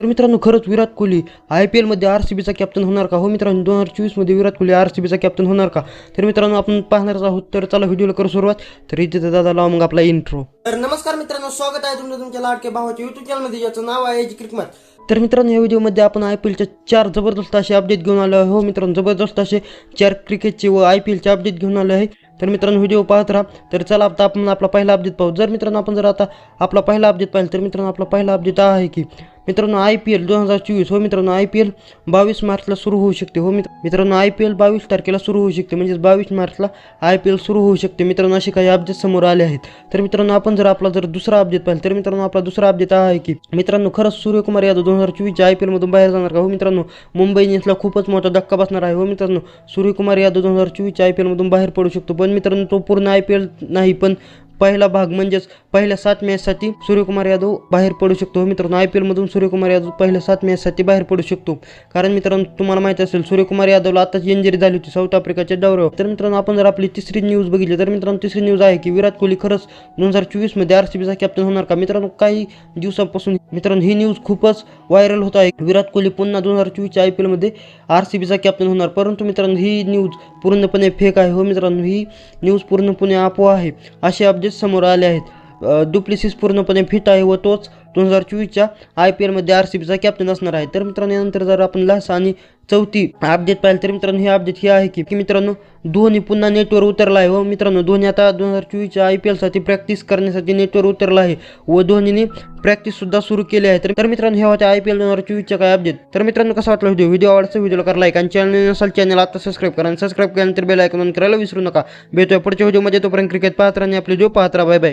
तर मित्रांनो खरंच विराट कोहली आय पी एलमध्ये आर सी बीचा कॅप्टन होणार का? हो मित्रांनो दोन हजार चोवीसमध्ये विराट कोहली आर सी बीचा कॅप्टन होणार का? तर मित्रांनो आपण पाहणारच आहोत. तर चला व्हिडिओला करू सुरुवात. तर इथे दादा लावा मग आपला इंट्रो तर नमस्कार मित्रांनो स्वागत आहे तुमचं तुमच्या लाडके भावाच्या युट्यूब चॅनलमध्ये ज्याचं नाव आहे क्रिकमत तर मित्रांनो या व्हिडिओमध्ये आपण आय पी एलच्या चार जबरदस्त असे अपडेट घेऊन आलो आहे हो मित्रांनो जबरदस्त असे चार क्रिकेटचे व आय पी एलचे अपडेट घेऊन आलो आहे. तर मित्रांनो व्हिडिओ पाहत राहा. तर चला आता आपण आपला पहिला अपडेट पाहू. जर मित्रांनो आपण जर आता आपला पहिला अपडेट पाहिला तर मित्रांनो आपला पहिला अपडेट हा आहे की मित्रांनो आय पी एल दोन हजार चोवीस. हो मित्रांनो आय पी एल बावीस मार्चला सुरू होऊ शकते. हो मित्र मित्रांनो आय पी एल बावीस तारखेला सुरू होऊ शकते. म्हणजेच बावीस मार्चला आय पी एल सुरू होऊ शकते. मित्रांनो असे काही अपडेट समोर आले आहेत. तर मित्रांनो आपण जर आपला जर दुसरा अपडेट पाहिजे तर मित्रांनो आपला दुसरा अपडेट हा आहे की मित्रांनो खरंच सूर्यकुमार यादव दोन हजार चोवीसच्या आय पी एलमधून बाहेर जाणार का? हो मित्रांनो मुंबई इंडियन्सला खूपच मोठा धक्का बसणार आहे. हो मित्रांनो सूर्यकुमार यादव दोन हजार चोवीसच्या आय पी एलमधून बाहेर पडू शकतो. पण मित्रांनो तो पूर्ण आय पी एल नाही पण पहिला भाग म्हणजेच पहिल्या सात मॅचसाठी सूर्यकुमार यादव बाहेर पडू शकतो. हो मित्रांनो आय पी एलमधून सूर्यकुमार यादव पहिल्या सात मॅचसाठी बाहेर पडू शकतो. कारण मित्रांनो तुम्हाला माहिती असेल सूर्यकुमार यादवला आताच इंजरी झाली होती साऊथ आफ्रिकाच्या दौऱ्यावर तर मित्रांनो आपण जर आपली तिसरी न्यूज बघितली तर मित्रांनो तिसरी न्यूज आहे की विराट कोहली खरंच दोन हजार चोवीसमध्ये आर सी बीचा कॅप्टन होणार का? मित्रांनो काही दिवसापासून मित्रांनो ही न्यूज खूपच व्हायरल होत आहे. विराट कोहली पुन्हा दोन हजार चोवीसच्या आय पी एलमध्ये आर सी बीचा कॅप्टन होणार. परंतु मित्रांनो ही न्यूज पूर्णपणे फेक आहे. हो मित्रांनो ही न्यूज पूर्णपणे अफवा आहे. असे अपडेट समोर आले आहेत. डुप्लिसिस पूर्णपणे फिट आहे व तोच दोन हजार चोवीसच्या आय पी एलमध्ये आर सी बीचा कॅप्टन असणार आहे. तर मित्रांनो यानंतर जर आपण लास्ट आणि चौथी अपडेट पाहिलं तर मित्रांनो हे अपडेट हे आहे की मित्रांनो धोनी पुन्हा नेटवर उतरला आहे. व मित्रांनो धोनी आता दोन हजार चोवीसच्या आय पी एलसाठी प्रॅक्टिस करण्यासाठी नेटवर उतरला आहे व धोनीने प्रॅक्टिससुद्धा सुरू केली आहे. तर मित्रांनो हे होत्या आय पी एल दोन हजार चोवीसच्या काय अपडेट तर मित्रांनो कसा वाटला व्हिडिओ व्हिडिओ आवडचा व्हिडिओला करा लाईक आणि चॅनल नसाल चॅनल आता सबस्क्राईब करा आणि सबस्क्राईब केल्यानंतर बेल आयकॉन करायला विसरू नका. भेटूया पुढच्या व्हिडिओमध्ये तोपर्यंत क्रिकेट पाहत राहा आणि आपले जो पाहत राहा. Bye bye